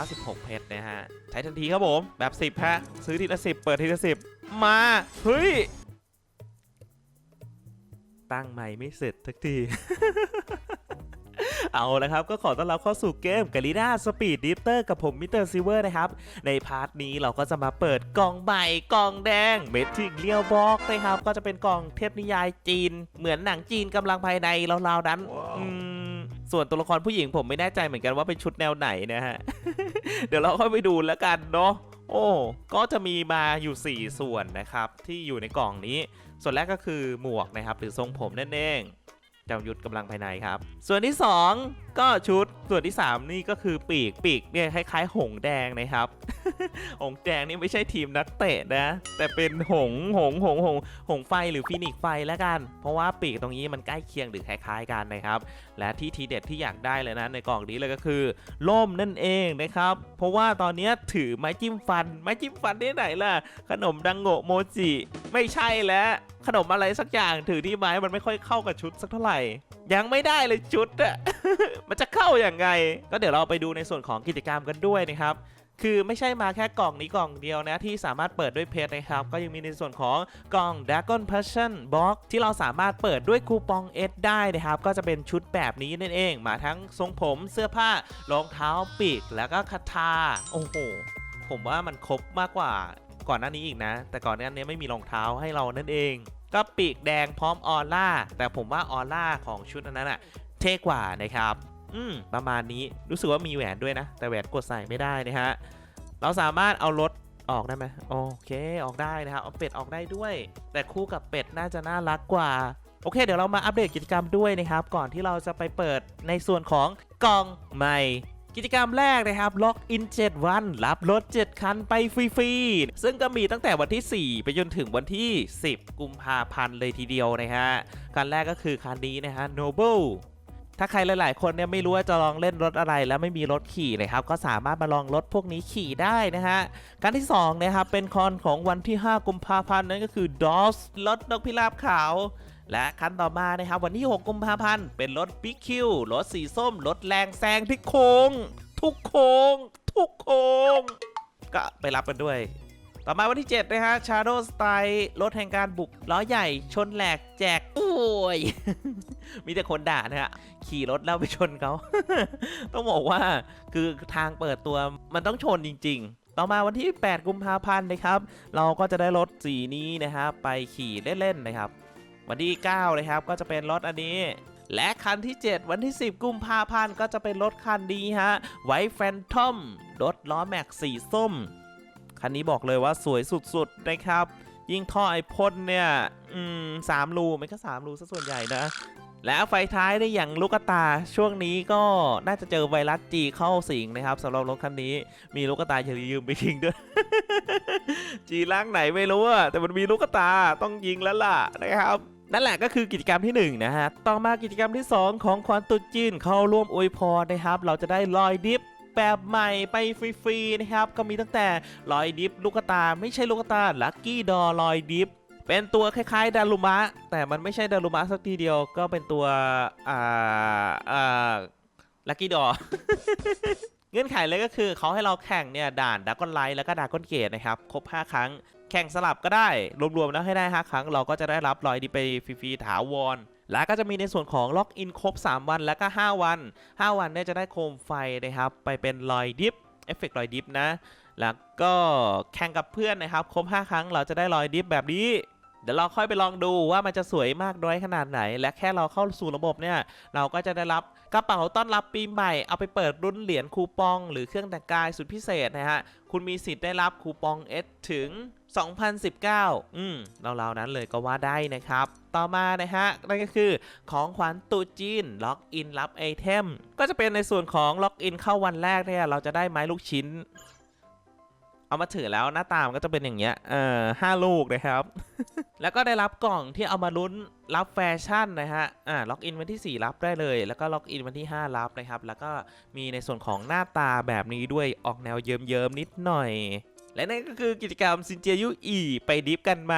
196 เพชรนะฮะ ใช้ทันทีครับผม แบบ 10 ฮะ ซื้อทีละ 10 เปิดทีละ 10 มา เฮ้ย ตั้งใหม่ไม่เสร็จทักที เอาละครับ ก็ขอต้อนรับเข้าสู่เกมกาลิน่าสปีดดิฟเตอร์กับผมมิสเตอร์ซิเวอร์นะครับ ในพาร์ทนี้เราก็จะมาเปิดกล่องใหม่กล่องแดง เมทิกเลียวบอกนะครับ ก็จะเป็นกล่องเทพนิยายจีน เหมือนหนังจีนกำลังภายในราวๆนั้นอืม ส่วนตัวละครผู้หญิงผมไม่แน่ใจเหมือนกันว่าเป็นชุดแนวไหนนะฮะ เดี๋ยวเราค่อยไปดูแล้วกันเนาะ โอ้ ก็จะมีมาอยู่ 4 ส่วนนะครับ ที่อยู่ในกล่องนี้ ส่วนแรกก็คือหมวกนะครับ หรือทรงผมนั่นเองจำยุทธกำลังภายในครับ ส่วนที่ 2 ก็ชุดส่วนที่ 3 นี่ก็คือปีกปีกเนี่ยคล้ายๆ หงแดงนะครับ หงแดงนี่ไม่ใช่ทีมนักเตะนะ แต่เป็นหงหงหงหงหงไฟหรือฟินิกไฟแล้วกัน เพราะว่าปีกตรงนี้มันใกล้เคียงหรือคล้ายๆกันนะครับ และที่ทีเด็ดที่อยากได้เลยนะในกล่องนี้เลยก็คือล่มนั่นเองนะครับ เพราะว่าตอนนี้ถือไม้จิ้มฟัน ไม้จิ้มฟันที่ไหนล่ะ ขนมดังโงโมจิไม่ใช่แล้วขนมอะไรสักอย่างถือที่ไม้มันไม่ค่อยเข้ากับชุดสักเท่าไหร่ ยังไม่ได้เลยชุดอะมันจะเข้าอย่างไง ก็เดี๋ยวเราไปดูในส่วนของกิจกรรมกันด้วยนะครับคือไม่ใช่มาแค่กล่องนี้กล่องเดียวนะ ที่สามารถเปิดด้วยเพชรนะครับ ก็ยังมีในส่วนของกล่อง Dragon Passion Box ที่เราสามารถเปิดด้วยคูปอง S ได้นะครับ ก็จะเป็นชุดแบบนี้นั่นเอง มาทั้งทรงผมเสื้อผ้ารองเท้าปีก แล้วก็คาถาโอ้โห ผมว่ามันครบมากกว่าก่อนหน้านี้อีกนะ แต่ก่อนหน้านี้ไม่มีรองเท้าให้เรานั่นเอง ก็ปีกแดงพร้อมออร่าแต่ผมว่าออร่าของชุดอันนั้นอะเท่กว่านะครับ อืมประมาณนี้รู้สึกว่ามีแหวนด้วยนะ แต่แหวนกดใส่ไม่ได้นะฮะเราสามารถเอารถออกได้ไหมโอเคออกได้นะครับเอาเป็ดออกได้ด้วย แต่คู่กับเป็ดน่าจะน่ารักกว่าโอเค เดี๋ยวเรามาอัปเดตกิจกรรมด้วยนะครับ ก่อนที่เราจะไปเปิดในส่วนของกล่องใหม่ กิจกรรมแรกนะครับล็อกอิน7วัน รับรถ 7 คันไปฟรีๆ ซึ่งก็มีตั้งแต่วันที่ 4 ไปจนถึงวันที่ 10 กุมภาพันธ์เลยทีเดียวนะฮะคันแรกก็คือคันนี้นะฮะ Noble ถ้าใครหลาย ๆ คนเนี่ยไม่รู้ว่าจะลองเล่นรถอะไรแล้วไม่มีรถขี่นะครับก็สามารถมาลองรถพวกนี้ขี่ได้นะฮะการที่2นะครับเป็นคอนของวันที่ 5 กุมภาพันธ์นั่นก็คือ DOS รถนกพิราบขาวและคันต่อมานะครับวันที่ 6 กุมภาพันธ์เป็นรถ Big Q รถสีส้ม รถแรงแซงที่โค้ง ทุกโค้ง ทุกโค้ง ก็ไปรับกันด้วย ต่อมาวันที่ 7 นะฮะ Shadow Style รถแห่งการบุกล้อใหญ่ชนแหลกแจก โอ้ย มีแต่คนด่านะฮะ ขี่รถแล้วไปชนเขา ต้องบอกว่าคือทางเปิดตัวมันต้องชนจริง ๆต่อมาวันที่ 8 กุมภาพันธ์นะครับ เราก็จะได้รถสีนี้นะครับไปขี่เล่นๆนะครับ วันที่ 9 นะครับก็จะเป็นรถอันนี้ และคันที่ 7 วันที่ 10 กุมภาพันธ์ก็จะเป็นรถคันนี้ฮะไวแฟนทอมรถล้อแม็กสีส้ม คันนี้บอกเลยว่าสวยสุดๆนะครับ ยิ่งท่อไอพ่นเนี่ยอืมสามรูมันก็สามรูซะส่วนใหญ่นะ และไฟท้ายได้อย่างลูกตาช่วงนี้ก็น่าจะเจอไวรัสจีเข้าสิงนะครับสำหรับรถคันนี้มีลูกตาอย่าลืมไปทิ้งด้วย จีร่างไหนไม่รู้อะแต่มันมีลูกตาต้องยิงแล้วล่ะนะครับนั่นแหละก็คือกิจกรรมที่ 1 นะฮะ ต่อมากิจกรรมที่ 2 ของควันตุจีนเข้าร่วมอวยพรนะครับ เราจะได้ลอยดิฟ แบบใหม่ไปฟรีๆนะครับ ก็มีตั้งแต่ลอยดิฟลูกตา ไม่ใช่ลูกตาลัคกี้ดอลอยดิฟเป็นตัวคล้ายๆดารุมะ แต่มันไม่ใช่ดารุมะสักทีเดียวก็เป็นตัว อ่า อ่าลัคกี้ดอเงื่อนไขเลยก็คือเขาให้เราแข่งเนี่ยด่านดากอนไลท์แล้วก็ดากอนเกตนะครับ ครบ 5 ครั้ง แข่งสลับก็ได้ รวมๆแล้วให้ได้ 5 ครั้ง เราก็จะได้รับรอยดีไปฟรีๆถาวร แล้วก็จะมีในส่วนของล็อกอินครบ 3 วันแล้วก็ 5 วัน 5 วันเนี่ยจะได้โคมไฟนะครับ ไปเป็นรอยดิฟเอฟเฟกต์รอยดิฟนะ แล้วก็แข่งกับเพื่อนนะครับ ครบ 5 ครั้งเราจะได้รอยดิฟแบบนี้เดี๋ยวเราค่อยไปลองดูว่ามันจะสวยมากน้อยขนาดไหน และแค่เราเข้าสู่ระบบเนี่ย เราก็จะได้รับกระเป๋าต้อนรับปีใหม่ เอาไปเปิดรุ่นเหรียญคูปอง หรือเครื่องแต่งกายสุดพิเศษนะฮะ คุณมีสิทธิ์ได้รับคูปอง S ถึง 2019 อืมเราๆนั้นเลยก็ว่าได้นะครับ ต่อมานะฮะนั่นก็คือของขวัญตุจีนล็อกอินรับไอเทมก็จะเป็นในส่วนของล็อกอินเข้าวันแรกเนี่ยเราจะได้ไม้ลูกชิ้น เอามาถือแล้วหน้าตามันก็จะเป็นอย่างเงี้ยเอ่อห้าลูกนะครับ แล้วก็ได้รับกล่องที่เอามาลุ้นรับแฟชั่นนะฮะอ่าล็อกอินวันที่ 4 รับได้เลย แล้วก็ล็อกอินวันที่ 5 รับนะครับ แล้วก็มีในส่วนของหน้าตาแบบนี้ด้วยออกแนวเยิ้มๆนิดหน่อย และนั่นก็คือกิจกรรมซินเจียยุอีไปดิฟกันไหม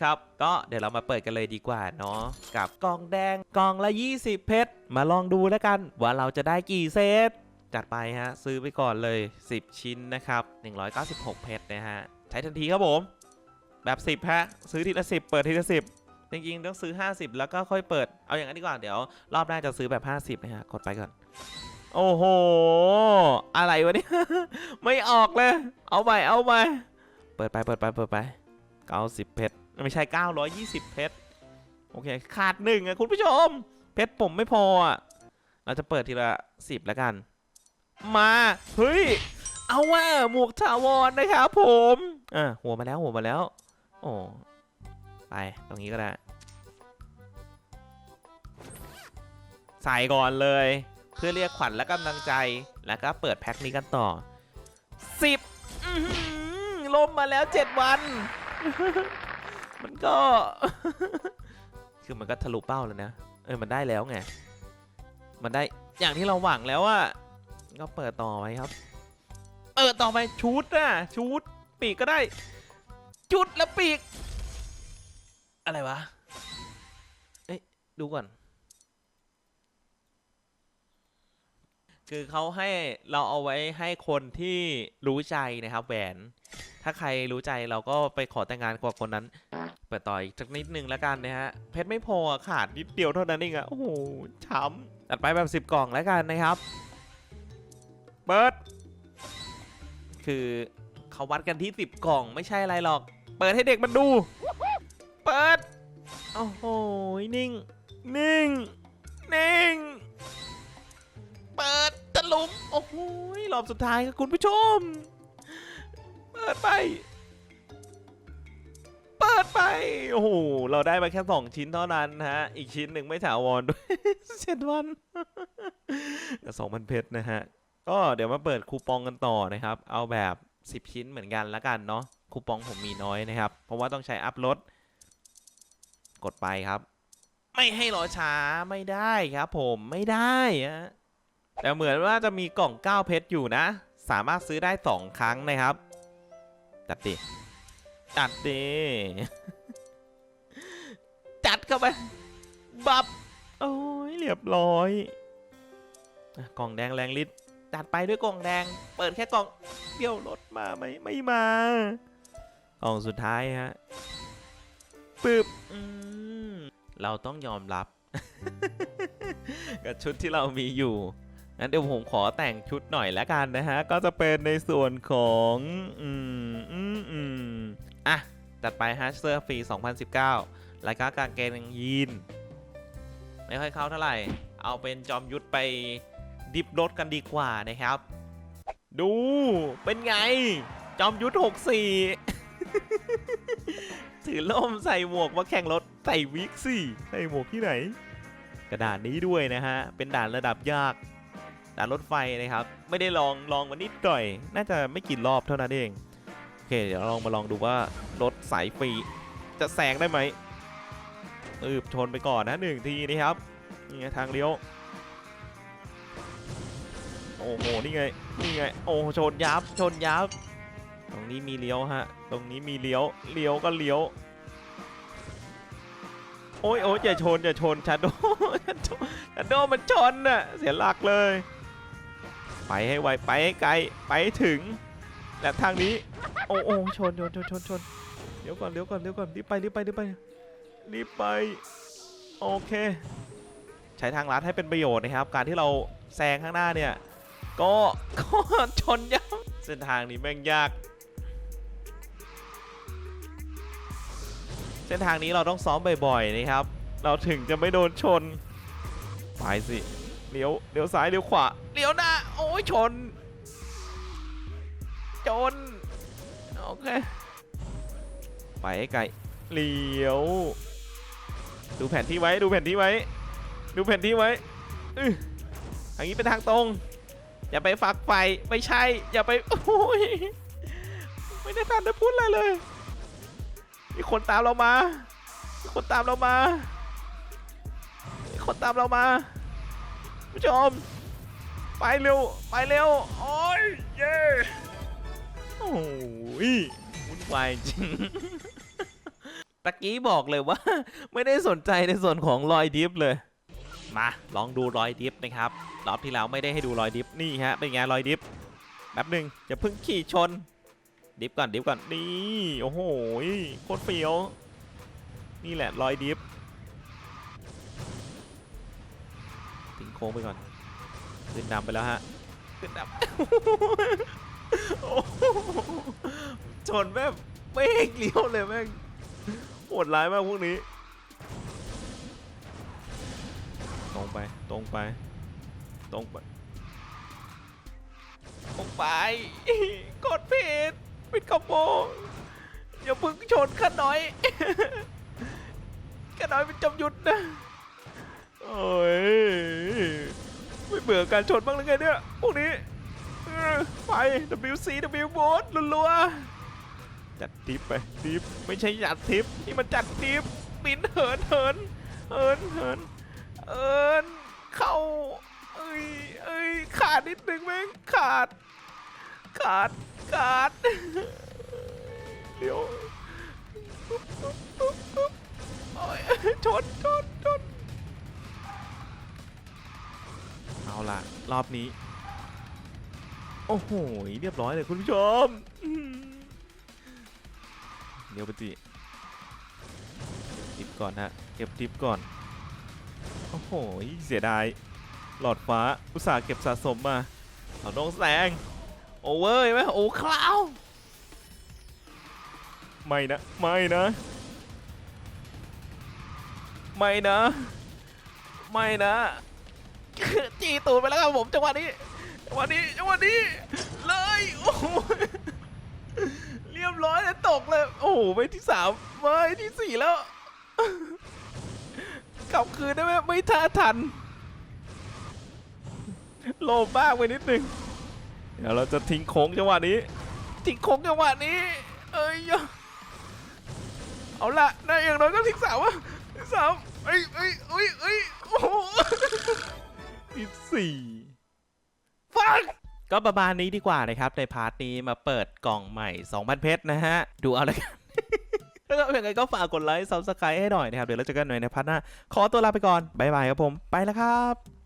ครับ ก็เดี๋ยวเรามาเปิดกันเลยดีกว่าเนาะกับกล่องแดงกล่องละ 20 เพชร มาลองดูแล้วกัน ว่าเราจะได้กี่เซต จัดไปฮะ ซื้อไปก่อนเลย 10 ชิ้นนะครับ 196 เพชรนะฮะ ใช้ทันทีครับผม แบบ 10 ฮะ ซื้อทีละ 10 เปิดทีละ 10จริงๆต้องซื้อ 50 แล้วก็ค่อยเปิด เอาอย่างนั้นดีกว่า เดี๋ยว รอบหน้าจะซื้อแบบ 50 นะฮะ กดไปก่อน โอ้โห อะไรวะเนี่ย ไม่ออกเลย เอาไปเอาไป เปิดไปเปิดไปเปิดไป 90 เพชร ไม่ใช่ 920 เพชร โอเค ขาดหนึ่งอะคุณผู้ชม เพชรผมไม่พออะเราจะเปิดทีละ 10 แล้วกัน มา เฮ้ย เอาว่าหมวกถาวรนนะครับผม อะ หัวมาแล้วหัวมาแล้ว โอ้ไป ตรงนี้ก็ได้ ใส่ก่อนเลย พื่อเรียกขวัญและกำลังใจ แล้วก็เปิดแพ็คนี้กันต่อ 10อื้อหือล่มมาแล้ว 7 วัน มันก็ คือมันก็ทะลุเป้าแล้วนะ เออมันได้แล้วไง มันได้อย่างที่เราหวังแล้วอะก็เปิดต่อไว้ครับเปิดต่อไปชุดอะชุดปีกก็ได้ชุดแล้วปีก อะไรวะ เอ๊ะดูก่อน คือเขาให้เราเอาไว้ให้คนที่รู้ใจนะครับแหวน ถ้าใครรู้ใจเราก็ไปขอแต่งงานกับคนนั้น เปิดต่ออีกสักนิดนึงแล้วกันนะฮะ เพชรไม่พอขาดนิดเดียวเท่านั้นเองอะโอ้โหช้ำตัดไปแบบ 10 กล่องแล้วกันนะครับ เปิด คือเขาวัดกันที่ 10 กล่องไม่ใช่อะไรหรอก เปิดให้เด็กมันดู เปิด โอ้โห นิ่ง นิ่ง นิ่ง ปิดตะลุม โอ้โหรอบสุดท้ายครับคุณผู้ชม เปิดไป เปิดไป โอ้โห เราได้มาแค่2ชิ้นเท่านั้นฮะ อีกชิ้นหนึ่งไม่ถาวรด้วยเจ็ดวันสองพันเพชรนะฮะ ก็เดี๋ยวมาเปิดคูปองกันต่อนะครับ เอาแบบ10ชิ้นเหมือนกันละกันเนาะ คูปองผมมีน้อยนะครับ เพราะว่าต้องใช้อัพลด กดไปครับ ไม่ให้รอช้าไม่ได้ครับผมไม่ได้ฮะ แต่เหมือนว่าจะมีกล่อง 9 เพชรอยู่นะ สามารถซื้อได้ 2 ครั้งนะครับ จัดดิ จัดดิ จัดเข้าไป บับ โอ้ยเรียบร้อย กล่องแดงแรงฤทธิ์จัดไปด้วยกล่องแดง เปิดแค่กล่องเดียวรถมาไหมไม่มา กล่องสุดท้ายฮะปึ๊บเราต้องยอมรับ กับชุดที่เรามีอยู่ งั้นเดี๋ยวผมขอแต่งชุดหน่อยแล้วกันนะฮะ ก็จะเป็นในส่วนของอืมอืมอืมอะจัดไปฮะเสื้อฟรี 2019 แล้วก็กางเกงยีน ไม่ค่อยเข้าเท่าไหร่ เอาเป็นจอมยุทธไปดิบรถกันดีกว่านะครับ ดูเป็นไง จอมยุทธ64 ถือล่มใส่หมวกมาแข่งรถ ใส่วิกสิใส่หมวกที่ไหนกระดาษนี้ด้วยนะฮะ เป็นด่านระดับยากานรถไฟนะครับ ไม่ได้ลองลองมานิดหน่อย น่าจะไม่กี่รอบเท่านั้นเอง โอเค เดี๋ยวลองมาลองดูว่ารถสายฟรีจะแซงได้ไหมอืบชนไปก่อนนะหนึ่งทีนะครับนี่ไงทางเลี้ยว โอ้โห นี่ไง นี่ไง โอ้ชนยับ ชนยับ ตรงนี้มีเลี้ยวฮะ ตรงนี้มีเลี้ยว เลี้ยวก็เลี้ยว โอ้ยโอ้ยอย่าชนอย่าชนชาโดชาโดชาโดมันชนน่ะ เสียหลักเลย ไปให้ไวไปให้ไกลไปให้ถึง และทางนี้ โอ้โอ้ชนชนชนชนชนเดี๋ยวก่อนเดี๋ยวก่อนเดี๋ยวก่อนรีบไปรีบไปรีบไปรีบไปโอเค ใช้ทางลัดให้เป็นประโยชน์นะครับ การที่เราแซงข้างหน้าเนี่ย ก็ก็ชนยับเส้นทางนี้แม่งยาก เส้นทางนี้เราต้องซ้อมบ่อยๆนะครับ เราถึงจะไม่โดนชนไปสิเลี้ยวเลี้ยวซ้ายเลี้ยวขวาเลี้ยวหน้าโอ้ ยชน ชน โอเค ไปให้ไกลเลี้ยว ดูแผนที่ไว้ ดูแผนที่ไว้ ดูแผนที่ไว้อื้อทางนี้เป็นทางตรง อย่าไปฝักไฟ ไม่ใช่ อย่าไป โอ้ย ไม่ได้ทันได้พูดอะไรเลย มีคนตามเรามา มีคนตามเรามา มีคนตามเรามาผู้ชม ไปเร็ว ไปเร็ว โอ้ย เย้โอ้ยวุ่นวายจริง ตะกี้บอกเลยว่า ไม่ได้สนใจในส่วนของรอยดิฟเลย มาลองดูรอยดิฟนะครับ รอบที่แล้วไม่ได้ให้ดูรอยดิฟนี่ฮะ เป็นไงรอยดิฟแป๊บหนึ่งอย่าเพิ่งขี่ชน ดิฟก่อนดิฟก่อนนี่โอ้โหโคตรเฟี้ยวนี่แหละรอยดิฟทิ้งโค้งไปก่อน ขึ้นนำไปแล้วฮะ ขึ้นนำโอ้โหชนแบบไม่ให้เลี้ยวเลยแม่งโหดร้ายมากพวกนี้ ตรงไปตรงไป ตรงไปตรงไปกดผิดปิดกระโปรงอย่าเพึ่งชนข้าน้อยข้าน้อยเป็นจำหยุดนะโอ้ย ไม่เบื่อการชนบ้างหรือไงเนี่ยพวกนี้ไป WC W โบสรัวๆจัดทิปไปทิปไม่ใช่จัดทิปนี่มันจัดทิปบินเหินเหินเหินเหินเอินเข้าเอ้ยเอ้ยขาดนิดนึงแม่งขาด ขาดขาดเดี๋ยวโอ้ยชนชนชน ล่ะ รอบนี้ โอ้โห เรียบร้อยเลยคุณผู้ชม เดี๋ยวปฏิทิปก่อนฮะ เก็บทิปก่อน โอ้โห เสียดาย หลอดฟ้า อุตส่าห์เก็บสะสมมา เอาน้องแสง โอเวอร์ไหมโอ้คลาวไม่นะ ไม่นะ ไม่นะ ไม่นะ จีตูดไปแล้วครับผมจังหวะนี้จังหวะนี้จังหวะนี้เลยโอ้โหเรียบร้อยเลยตกเลยโอ้โหไปที่สามไปที่สี่แล้วกลับคืนได้ไหมไม่ท่าทันโลภบ้างไปนิดนึงเดี๋ยวเราจะทิ้งโค้งจังหวะนี้ ทิ้งโค้งจังหวะนี้ เอ้ยเอาละนายอย่างน้อยก็ทิ้งสามวะสามเอ้ยเอ้ยเอ้ยเอ้ยโอ้ ที่สี่ฟังก็ประมาณนี้ดีกว่านะครับในพาร์ทนี้มาเปิดกล่องใหม่ 2,000 เพชรนะฮะ ดูเอาละกันแล้วก็ยังไงก็ฝากกดไลค์ซับสไครต์ให้หน่อยนะครับ เดี๋ยวเราเจอกันหน่อยในพาร์ทหน้า ขอตัวลาไปก่อน บ๊ายบายครับผม ไปแล้วครับ